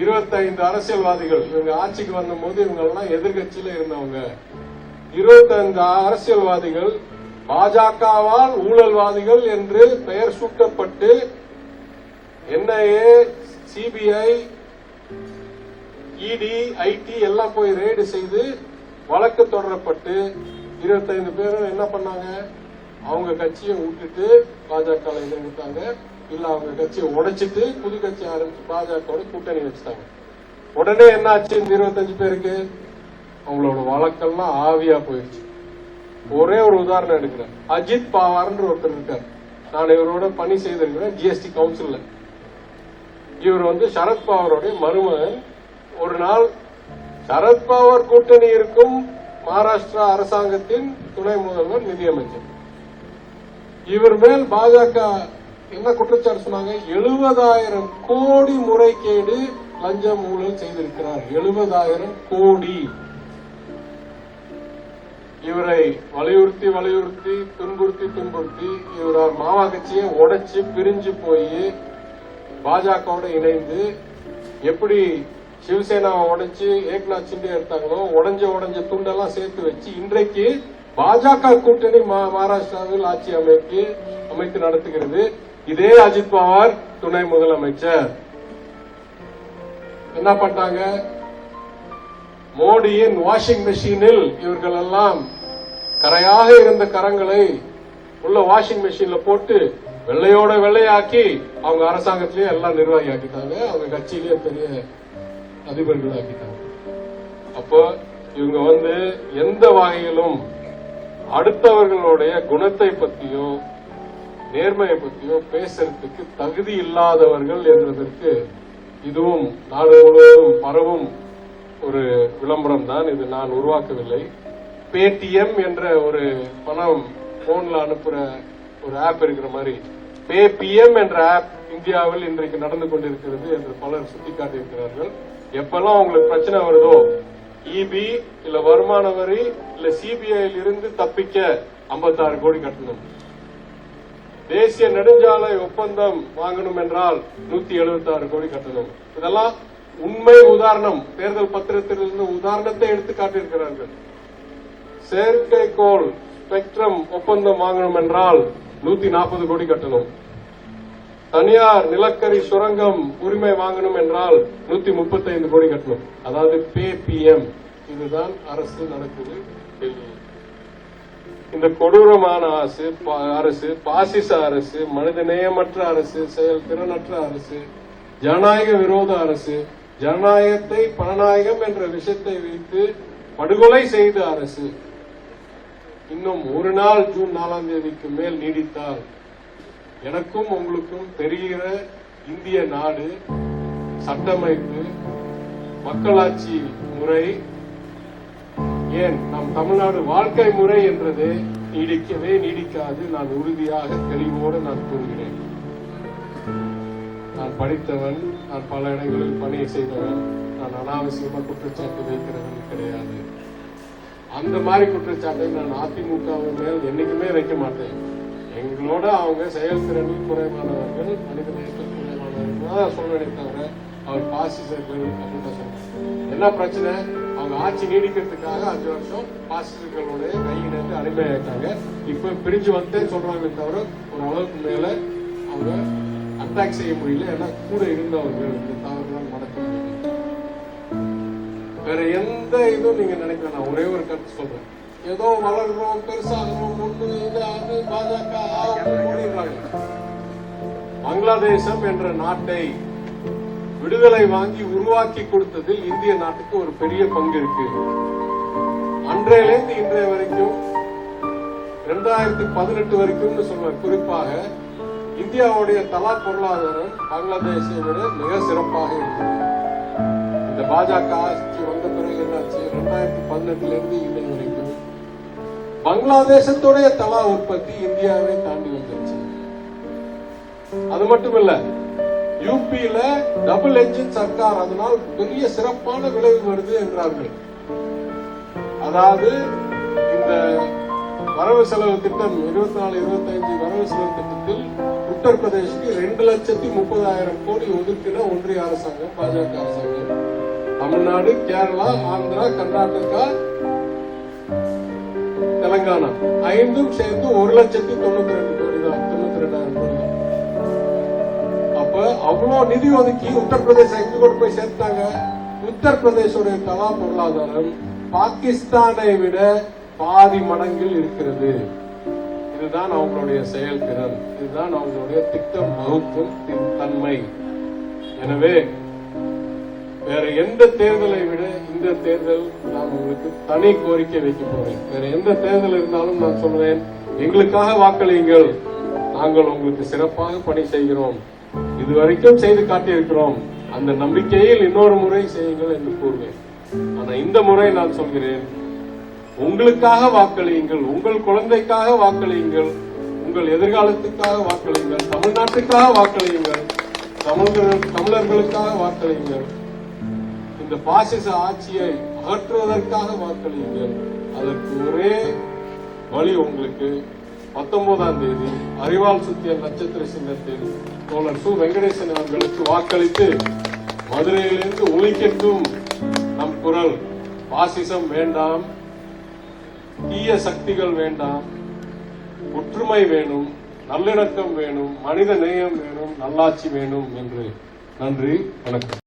இருபத்தைந்து அரசியல்வாதிகள் இவங்க ஆட்சிக்கு வந்தபோது இவங்கெல்லாம் எதிர்கட்சியில இருந்தவங்க. இருபத்தைந்து அரசியல்வாதிகள் பாஜகவால் ஊழல்வாதிகள் என்று பெயர் சூட்டப்பட்டு என்ஐஏ சிபிஐ இடி ஐடி எல்லாம் போய் ரெய்டு செய்து வழக்கு தொடரப்பட்டு இருபத்தைந்து பேரும் என்ன பண்ணாங்க? அவங்க கட்சியை விட்டுட்டு பாஜக இணைந்தாங்க இல்லை அவங்க கட்சியை உடைச்சிட்டு புது கட்சி ஆரம்பிச்சு பாஜகவோட கூட்டணி வச்சுட்டாங்க. உடனே என்ன ஆச்சு இந்த இருபத்தஞ்சு பேருக்கு? அவங்களோட வழக்கெல்லாம் ஆவியா போயிடுச்சு. ஒரே ஒரு உதாரணம் எடுக்கிறேன். அஜித் பவார்ன்ற ஒருத்தர் இருக்கார். நான் இவரோட பணி செய்திருக்கிறேன் ஜிஎஸ்டி கவுன்சில்ல இவர் வந்து சரத்பவாருடைய மருமகன். ஒரு நாள் சரத்பவார் கூட்டணி இருக்கும் மகாராஷ்டிரா அரசாங்கத்தின் துணை முதல்வர் நிதியமைச்சர். இவர் மேல் பாஜக என்ன குற்றச்சாட்டு சொன்னாங்க? எழுபதாயிரம் கோடி முறைகேடு லஞ்சம் ஊழல் செய்திருக்கிறார். எழுபதாயிரம் கோடி. இவரை வலியுறுத்தி வலியுறுத்தி துன்புறுத்தி துன்புறுத்தி இவரால் மாவா கட்சியை உடைச்சு பிரிஞ்சு போய் பாஜகவோட இணைந்து எப்படி சிவசேனாவை உடைச்சு ஏக்நாத் சிண்டே எடுத்தாங்களோ உடஞ்ச உடஞ்ச துண்டெல்லாம் சேர்த்து வச்சு இன்றைக்கு பாஜக கூட்டணி மகாராஷ்டிராவில் ஆட்சி அமைப்பு அமைத்து நடத்துகிறது. இதே அஜித் பவார் துணை முதலமைச்சர். என்ன பண்ணாங்க மோடியின் வாஷிங் மெஷினில் இவர்கள் எல்லாம் கரையாக இருந்த கரங்களை உள்ள வாஷிங் மெஷின்ல போட்டு வெள்ளையோட வெள்ளையாக்கி அவங்க அரசாங்கத்திலேயே எல்லாம் நிர்வாகி ஆக்கிட்டாங்க அவங்க கட்சியிலேயே பெரிய அதிபர்கள் ஆக்கிட்டாங்க அப்போ இவங்க வந்து எந்த வகையிலும் அடுத்தவர்களுடைய குணத்தை பத்தியோ நேர்மையை பற்றியோ பேசுறதுக்கு தகுதி இல்லாதவர்கள் என்பதற்கு இதுவும் நாடு முழுவதும் பரவும் ஒரு விளம்பரம் தான் இது. நான் உருவாக்கவில்லை. பேடிஎம் என்ற ஒரு பணம் போன்ல அனுப்புற ஒரு ஆப் இருக்கிற மாதிரி. பேபிஎம் என்ற ஆப் இந்தியாவில் இன்றைக்கு நடந்து கொண்டிருக்கிறது என்று பலர் சுட்டிக்காட்டியிருக்கிறார்கள். எப்பெல்லாம் உங்களுக்கு பிரச்சனை வருதோ இபி இல்ல வருமான வரி இல்ல சிபிஐயில் இருந்து தப்பிக்க 56 கோடி கட்டணும். தேசிய நெடுஞ்சாலை ஒப்பந்தம் வாங்கணும் என்றால் நூத்தி எழுபத்தி ஆறு கோடி கட்டணும். இதெல்லாம் உண்மை உதாரணம். தேர்தல் பத்திரத்திலிருந்து உதாரணத்தை எடுத்து காட்டியிருக்கிறார்கள். செயற்கைக்கோள் ஸ்பெக்ட்ரம் ஒப்பந்தம் வாங்கணும் என்றால் நூத்தி நாற்பது கோடி கட்டணும். தனியார் நிலக்கரி சுரங்கம் உரிமை வாங்கணும் என்றால் நூத்தி முப்பத்தைந்து கோடி கட்டணும். அதாவது பே பிஎம் இதுதான் அரசு நடக்குது டெல்லியில் இந்த கொடூரமான அரசு பா- அரசு பாசிச அரசு மனிதநேயமற்ற அரசு செயல் திறனற்ற அரசு ஜனநாயக விரோத அரசு ஜனநாயகத்தை பணநாயகம் என்ற விஷயத்தை வைத்து படுகொலை செய்த அரசு இன்னும் ஒரு நாள் ஜூன் நாலாம் தேதிக்கு மேல் நீடித்தால் எனக்கும் உங்களுக்கும் தெரிகிற இந்திய நாடு சட்டமைப்பு மக்களாட்சி முறை ஏன் நம் தமிழ்நாடு வாழ்க்கை முறை என்றது நீடிக்கவே நீடிக்காது. நான் உறுதியாக தெளிவோடு நான் கூறுகிறேன். நான் படித்தவன் நான் பல இடங்களில் பணியை செய்தவன் நான் அனாவசியமா குற்றச்சாட்டு வைக்கிறவன் கிடையாது. அந்த மாதிரி குற்றச்சாட்டை நான் அதிமுக மேல் என்னைக்குமே வைக்க மாட்டேன். எங்களோட அவங்க செயல்திறனில் குறைவானவர்கள் மனித நேரத்தில் குறைவானவர்கள் தான் சொல்றேனே தவிர அவர் பாசிசர்கள் அப்படின்னு தான் சொல்றேன் என்ன பிரச்சனை? அவங்க ஆட்சி நீடிக்கிறதுக்காக அஞ்சு வருஷம் பாசிசர்களுடைய கையினருக்கு அடிமையாயிட்டாங்க இப்ப பிரிஞ்சு வந்தேன்னு சொல்றாங்க தவிர ஒரு அளவுக்கு மேல அவங்க அட்டாக் செய்ய முடியல. ஏன்னா கூட இருந்தவர்கள் இந்த தவறுதான் நடக்க முடியல வேற எந்த இதுவும் நீங்க நினைக்க நான் ஒரே ஒரு கருத்து சொல்றேன். ஏதோ வளர்றோம் பெருசாகிறோம் ஒண்ணு இது அது பாஜக ஓடிடுறாங்க பங்களாதேசம் என்ற நாட்டை விடுதலை வாங்கி உருவாக்கி கொடுத்ததில் இந்திய நாட்டுக்கு ஒரு பெரிய பங்கு இருக்கு அன்றையிலேருந்து இன்றைய வரைக்கும் இரண்டாயிரத்தி பதினெட்டு வரைக்கும்னு சொல்வேன் குறிப்பாக இந்தியாவுடைய தலா பொருளாதாரம் பங்களாதேஷை விட மிக சிறப்பாக இருந்தது. இந்த பாஜக ஆட்சி வந்த பிறகு என்னாச்சு? இரண்டாயிரத்தி பதினெட்டுல இருந்து இன்னை வரைக்கும் பங்களாதேசத்துடைய தலா உற்பத்தி இந்தியாவை தாண்டி வந்துருச்சு. அது மட்டும் இல்லை யூபியில டபுள் என்ஜின் சர்க்கார் அதனால் பெரிய சிறப்பான விளைவு வருது என்றார்கள். அதாவது இந்த வரவு செலவு திட்டம் இருபத்தி நாலு இருபத்தி வரவு செலவு திட்டத்தில் உத்தரப்பிரதேசுக்கு ரெண்டு லட்சத்தி முப்பதாயிரம் கோடி ஒதுக்கின ஒன்றிய அரசாங்கம் பாஜக அரசாங்கம். தமிழ்நாடு கேரளா ஆந்திரா கர்நாடகா தெலங்கானா. ஐந்தும் சேர்ந்து ஒரு லட்சத்தி தொண்ணூத்தி ரெண்டு கோடி தான் தொண்ணூத்தி ரெண்டாயிரம் கோடி. அப்ப அவ்வளோ நிதி ஒதுக்கி உத்தரப்பிரதேசம் எங்க கொண்டு போய் சேர்த்தாங்க. உத்தரப்பிரதேசோடைய கலா பொருளாதாரம் பாகிஸ்தானை விட பாதி மடங்கில் இருக்கிறது. இதுதான் அவங்களுடைய செயல்திறன் இதுதான் அவங்களுடைய திட்டம் வகுக்கும் தன்மை. எனவே வேற எந்த தேர்தலை விட இந்த தேர்தல் நான் உங்களுக்கு தனி கோரிக்கை வைக்க போறேன். வேற எந்த தேர்தல் இருந்தாலும் நான் சொல்றேன். எங்களுக்காக வாக்களியுங்கள். நாங்கள் உங்களுக்கு சிறப்பாக பணி செய்கிறோம். இதுவரைக்கும் செய்து காட்டியிருக்கிறோம். அந்த நம்பிக்கையில் இன்னொரு முறை செய்யுங்கள் என்று கூறுவேன். ஆனா இந்த முறை நான் சொல்கிறேன் உங்களுக்காக வாக்களியுங்கள் உங்கள் குழந்தைக்காக வாக்களியுங்கள் உங்கள் எதிர்காலத்துக்காக வாக்களியுங்கள் தமிழ்நாட்டுக்காக வாக்களியுங்கள் தமிழர்கள் தமிழர்களுக்காக வாக்களியுங்கள். இந்த பாசிச ஆட்சியை அகற்றுவதற்காக வாக்களியுங்கள். அதற்கு ஒரே வழி உங்களுக்கு பத்தொன்பதாம் தேதி அறிவால் சுத்திய நட்சத்திர சின்னத்தில் தோழர் சு. வெங்கடேசன் அவர்களுக்கு வாக்களித்து மதுரையிலிருந்து ஒலிக்கட்டும் நம் குரல். பாசிசம் வேண்டாம். தீய சக்திகள் வேண்டாம். ஒற்றுமை வேணும். நல்லிணக்கம் வேணும். மனித நேயம் வேணும். நல்லாட்சி வேணும் என்று. நன்றி. வணக்கம்.